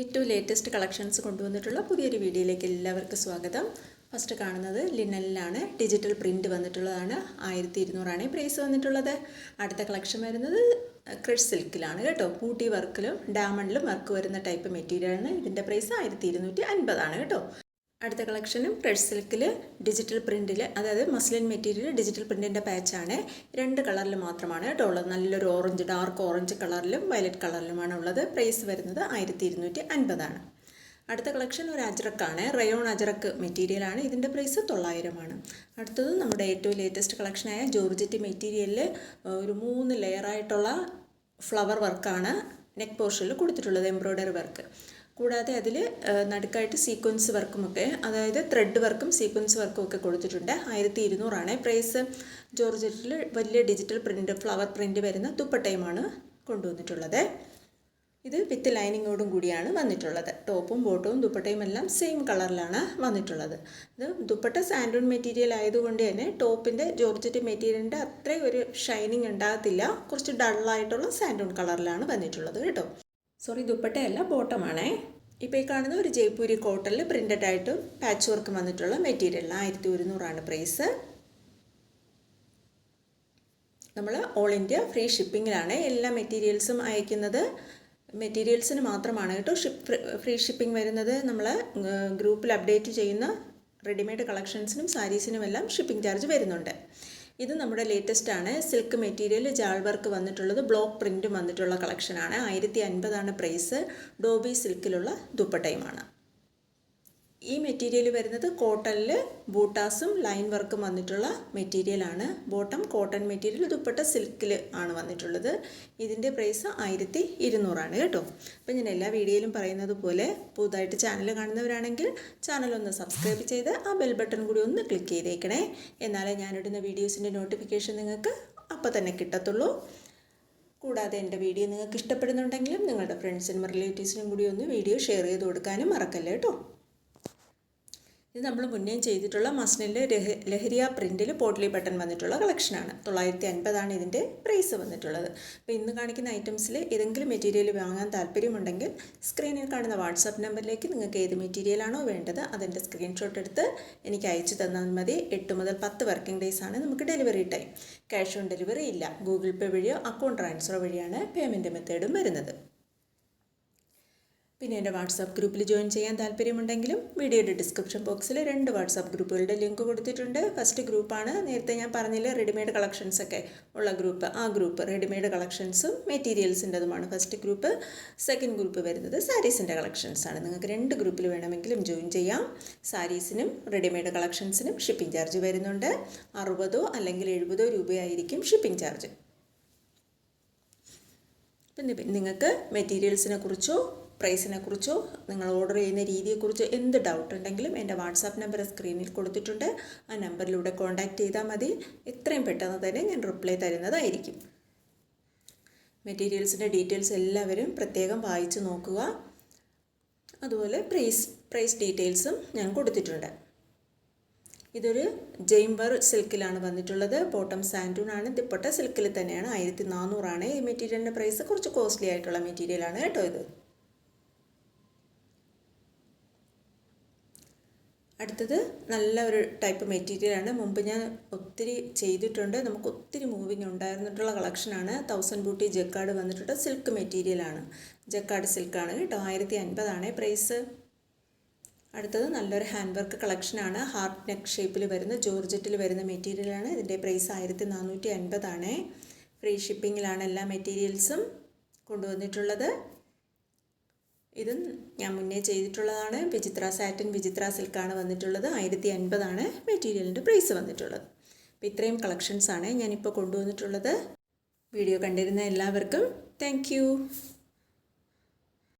ഏറ്റവും latest collections കൊണ്ടുവന്നിട്ടുള്ള പുതിയൊരു വീഡിയോയിലേക്ക് എല്ലാവർക്കും സ്വാഗതം. ഫസ്റ്റ് കാണുന്നത് ലിനലിലാണ് ഡിജിറ്റൽ പ്രിന്റ് വന്നിട്ടുള്ളതാണ്. ആയിരത്തി ഇരുന്നൂറാണ് പ്രൈസ് വന്നിട്ടുള്ളത്. അടുത്ത കളക്ഷൻ വരുന്നത് ക്രഷ് സിൽക്കിലാണ് കേട്ടോ. പൂട്ടി വർക്കിലും ഡാമണ്ടിലും വർക്ക് വരുന്ന ടൈപ്പ് മെറ്റീരിയലാണ് ഇതിന്റെ പ്രൈസ് ആയിരത്തി ഇരുന്നൂറ്റി അൻപതാണ് കേട്ടോ. അടുത്ത കളക്ഷനും റെഡ് സിൽക്കിൽ ഡിജിറ്റൽ പ്രിന്റിൽ അതായത് മസ്ലിൻ മെറ്റീരിയൽ ഡിജിറ്റൽ പ്രിന്റിന്റെ പാച്ചാണ് രണ്ട് കളറിൽ മാത്രമാണ് കേട്ടോ ഉള്ളത്. നല്ലൊരു ഓറഞ്ച് ഡാർക്ക് ഓറഞ്ച് കളറിലും വയലറ്റ് കളറിലുമാണ് ഉള്ളത്. പ്രൈസ് വരുന്നത് ആയിരത്തി ഇരുന്നൂറ്റി അൻപതാണ് അടുത്ത കളക്ഷൻ ഒരു അജറക്കാണ് റയോൺ അജറക്ക് മെറ്റീരിയലാണ് ഇതിന്റെ പ്രൈസ് തൊള്ളായിരമാണ് അടുത്തത് നമ്മുടെ ഏറ്റവും ലേറ്റസ്റ്റ് കളക്ഷനായ ജോർജറ്റ് മെറ്റീരിയലിൽ ഒരു മൂന്ന് ലെയറായിട്ടുള്ള ഫ്ലവർ വർക്കാണ് നെക്ക് പോർഷനിൽ കൊടുത്തിട്ടുള്ളത് എംബ്രോയ്ഡറി വർക്ക് കൂടാതെ അതിൽ നടുക്കായിട്ട് സീക്വൻസ് വർക്കുമൊക്കെ അതായത് ത്രെഡ് വർക്കും സീക്വൻസ് വർക്കും ഒക്കെ കൊടുത്തിട്ടുണ്ട്. ആയിരത്തി ഇരുന്നൂറാണ് പ്രൈസ് ജോർജറ്റിൽ വലിയ ഡിജിറ്റൽ പ്രിന്റ് ഫ്ലവർ പ്രിന്റ് വരുന്ന ദുപ്പട്ടയുമാണ് കൊണ്ടുവന്നിട്ടുള്ളത്. ഇത് വിത്ത് ലൈനിങ്ങോടും കൂടിയാണ് വന്നിട്ടുള്ളത്. ടോപ്പും ബോട്ടവും ദുപ്പട്ടയും എല്ലാം സെയിം കളറിലാണ് വന്നിട്ടുള്ളത്. ഇത് ദുപ്പട്ട സാൻഡൂൺ മെറ്റീരിയൽ ആയതുകൊണ്ട് തന്നെ ടോപ്പിന്റെ ജോർജറ്റ് മെറ്റീരിയലിന്റെ അത്രയും ഒരു ഷൈനിങ് ഉണ്ടാകത്തില്ല. കുറച്ച് ഡള്ളായിട്ടുള്ള സാൻഡൂൺ കളറിലാണ് വന്നിട്ടുള്ളത് കേട്ടോ. സോറി ദുപ്പട്ടയല്ല ബോട്ടമാണേ. ഇപ്പോൾ ഈ കാണുന്ന ഒരു ജയ്പൂരി കോട്ടണിൽ പ്രിന്റഡ് ആയിട്ട് പാച്ച് വർക്ക് വന്നിട്ടുള്ള മെറ്റീരിയൽ ആയിരത്തി ഒരുന്നൂറാണ് പ്രൈസ് നമ്മൾ ഓൾ ഇന്ത്യ ഫ്രീ ഷിപ്പിങ്ങിലാണ് എല്ലാ മെറ്റീരിയൽസും അയക്കുന്നത്. മെറ്റീരിയൽസിന് മാത്രമാണ് കേട്ടോ ഷിപ്പ് ഫ്രീ ഷിപ്പിംഗ് വരുന്നത്. നമ്മൾ ഗ്രൂപ്പിൽ അപ്ഡേറ്റ് ചെയ്യുന്ന റെഡിമെയ്ഡ് കളക്ഷൻസിനും സാരീസിനും എല്ലാം ഷിപ്പിംഗ് ചാർജ് വരുന്നുണ്ട്. ഇത് നമ്മുടെ ലേറ്റസ്റ്റ് ആണ്. സിൽക്ക് മെറ്റീരിയൽ ജാൾ വർക്ക് വന്നിട്ടുള്ളത് ബ്ലോക്ക് പ്രിന്റും വന്നിട്ടുള്ള കളക്ഷനാണ് ആയിരത്തി അൻപതാണ് പ്രൈസ് ഡോബി സിൽക്കിലുള്ള ദുപ്പട്ടയുമാണ്. ഈ മെറ്റീരിയൽ വരുന്നത് കോട്ടണിൽ ബൂട്ടാസും ലൈൻ വർക്കും വന്നിട്ടുള്ള മെറ്റീരിയലാണ് ബോട്ടം കോട്ടൺ മെറ്റീരിയൽ ദുപ്പട്ട സിൽക്കിൽ ആണ് വന്നിട്ടുള്ളത്. ഇതിന്റെ പ്രൈസ് ആയിരത്തി ഇരുന്നൂറാണ് കേട്ടോ. അപ്പം ഞാൻ എല്ലാ വീഡിയോയിലും പറയുന്നത് പോലെ പുതുതായിട്ട് ചാനൽ കാണുന്നവരാണെങ്കിൽ ചാനൽ ഒന്ന് സബ്സ്ക്രൈബ് ചെയ്ത് ആ ബെൽ ബട്ടൺ കൂടി ഒന്ന് ക്ലിക്ക് ചെയ്തേക്കണേ. എന്നാലേ ഞാനിടുന്ന വീഡിയോസിന്റെ നോട്ടിഫിക്കേഷൻ നിങ്ങൾക്ക് അപ്പോൾ തന്നെ കിട്ടത്തുള്ളൂ. കൂടാതെ എന്റെ വീഡിയോ നിങ്ങൾക്ക് ഇഷ്ടപ്പെടുന്നുണ്ടെങ്കിലും നിങ്ങളുടെ ഫ്രണ്ട്സിനും റിലേറ്റീവ്സിനും കൂടി ഒന്ന് വീഡിയോ ഷെയർ ചെയ്ത് കൊടുക്കാനും മറക്കല്ലേ കേട്ടോ. ഇത് നമ്മൾ മുന്നേ ചെയ്തിട്ടുള്ള മസ്നിൽ ലഹരിയ പ്രിന്റിൽ പോട്ട്ലി ബട്ടൺ വന്നിട്ടുള്ള കളക്ഷനാണ് തൊള്ളായിരത്തി അൻപതാണ് ഇതിന്റെ പ്രൈസ് വന്നിട്ടുള്ളത്. അപ്പോൾ ഇന്ന് കാണിക്കുന്ന ഐറ്റംസിൽ ഏതെങ്കിലും മെറ്റീരിയൽ വാങ്ങാൻ താല്പര്യമുണ്ടെങ്കിൽ സ്ക്രീനിൽ കാണുന്ന വാട്സാപ്പ് നമ്പറിലേക്ക് നിങ്ങൾക്ക് ഏത് മെറ്റീരിയലാണോ വേണ്ടത് അതിന്റെ സ്ക്രീൻഷോട്ട് എടുത്ത് എനിക്ക് അയച്ചു തന്നാൽ മതി. എട്ട് മുതൽ പത്ത് വർക്കിംഗ് ഡേയ്സ് ആണ് നമുക്ക് delivery time cash on delivery ഇല്ല. ഗൂഗിൾ പേ വഴിയോ അക്കൗണ്ട് ട്രാൻസ്ഫർ വഴിയാണ് പേയ്മെന്റ് മെത്തേഡും വരുന്നത്. പിന്നെ എന്റെ വാട്സാപ്പ് ഗ്രൂപ്പിൽ ജോയിൻ ചെയ്യാൻ താല്പര്യമുണ്ടെങ്കിലും വീഡിയോയുടെ ഡിസ്ക്രിപ്ഷൻ ബോക്സിൽ രണ്ട് വാട്സാപ്പ് ഗ്രൂപ്പുകളുടെ ലിങ്ക് കൊടുത്തിട്ടുണ്ട്. ഫസ്റ്റ് ഗ്രൂപ്പാണ് നേരത്തെ ഞാൻ പറഞ്ഞില്ല റെഡിമെയ്ഡ് കളക്ഷൻസ് ഒക്കെ ഉള്ള ഗ്രൂപ്പ്. ആ ഗ്രൂപ്പ് റെഡിമെയ്ഡ് കളക്ഷൻസും മെറ്റീരിയൽസിന്റെതുമാണ് ഫസ്റ്റ് ഗ്രൂപ്പ്. സെക്കൻഡ് ഗ്രൂപ്പ് വരുന്നത് സാരീസിന്റെ കളക്ഷൻസാണ് നിങ്ങൾക്ക് രണ്ട് ഗ്രൂപ്പിൽ വേണമെങ്കിലും ജോയിൻ ചെയ്യാം. സാരീസിനും റെഡിമെയ്ഡ് കളക്ഷൻസിനും ഷിപ്പിംഗ് ചാർജ് വരുന്നുണ്ട്. അറുപതോ അല്ലെങ്കിൽ എഴുപതോ രൂപയായിരിക്കും ഷിപ്പിംഗ് ചാർജ് പിന്നെ നിങ്ങൾക്ക് മെറ്റീരിയൽസിനെ കുറിച്ചോ പ്രൈസിനെ കുറിച്ചോ നിങ്ങൾ ഓർഡർ ചെയ്യുന്ന രീതിയെക്കുറിച്ചോ എന്ത് ഡൗട്ട് ഉണ്ടെങ്കിലും എന്റെ വാട്സാപ്പ് നമ്പർ സ്ക്രീനിൽ കൊടുത്തിട്ടുണ്ട്. ആ നമ്പറിലൂടെ കോൺടാക്റ്റ് ചെയ്താൽ മതി. എത്രയും പെട്ടെന്ന് തന്നെ ഞാൻ റിപ്ലൈ തരുന്നതായിരിക്കും. മെറ്റീരിയൽസിന്റെ ഡീറ്റെയിൽസ് എല്ലാവരും പ്രത്യേകം വായിച്ച് നോക്കുക. അതുപോലെ പ്രൈസ് പ്രൈസ് ഡീറ്റെയിൽസും ഞാൻ കൊടുത്തിട്ടുണ്ട്. ഇതൊരു ജെയിംബർ സിൽക്കിലാണ് വന്നിട്ടുള്ളത്. ബോട്ടം സാൻഡൂൺ ആണ് ദിപ്പട്ട സിൽക്കിൽ തന്നെയാണ്. ആയിരത്തി നാനൂറാണ് ഈ മെറ്റീരിയലിന്റെ പ്രൈസ് കുറച്ച് കോസ്റ്റ്ലി ആയിട്ടുള്ള മെറ്റീരിയലാണ് കേട്ടോ ഇത്. അടുത്തത് നല്ല ഒരു ടൈപ്പ് മെറ്റീരിയലാണ് മുമ്പ് ഞാൻ ഒത്തിരി ചെയ്തിട്ടുണ്ട്. നമുക്ക് ഒത്തിരി മൂവിങ് ഉണ്ടായിരുന്നിട്ടുള്ള കളക്ഷനാണ് തൗസൻഡ് ബൂട്ടി ജക്കാർഡ് വന്നിട്ടുണ്ട്. സിൽക്ക് മെറ്റീരിയലാണ് ജക്കാർഡ് സിൽക്കാണ് കേട്ടോ. ആയിരത്തി അൻപതാണ് പ്രൈസ് അടുത്തത് നല്ലൊരു ഹാൻഡ് വർക്ക് കളക്ഷനാണ് ഹാർട്ട് നെക്ക് ഷേപ്പിൽ വരുന്ന ജോർജറ്റിൽ വരുന്ന മെറ്റീരിയലാണ് ഇതിന്റെ പ്രൈസ് ആയിരത്തി നാനൂറ്റി അൻപതാണ് ഫ്രീ ഷിപ്പിങ്ങിലാണ് എല്ലാ മെറ്റീരിയൽസും കൊണ്ടുവന്നിട്ടുള്ളത്. ഇതും ഞാൻ മുന്നേ ചെയ്തിട്ടുള്ളതാണ്. വിചിത്ര സാറ്റിൻ വിചിത്ര സിൽക്കാണ് വന്നിട്ടുള്ളത്. ആയിരത്തി അൻപതാണ് മെറ്റീരിയലിന്റെ പ്രൈസ് വന്നിട്ടുള്ളത്. അപ്പോൾ ഇത്രയും കളക്ഷൻസാണ് ഞാനിപ്പോൾ കൊണ്ടുവന്നിട്ടുള്ളത്. വീഡിയോ കണ്ടിരുന്ന എല്ലാവർക്കും താങ്ക്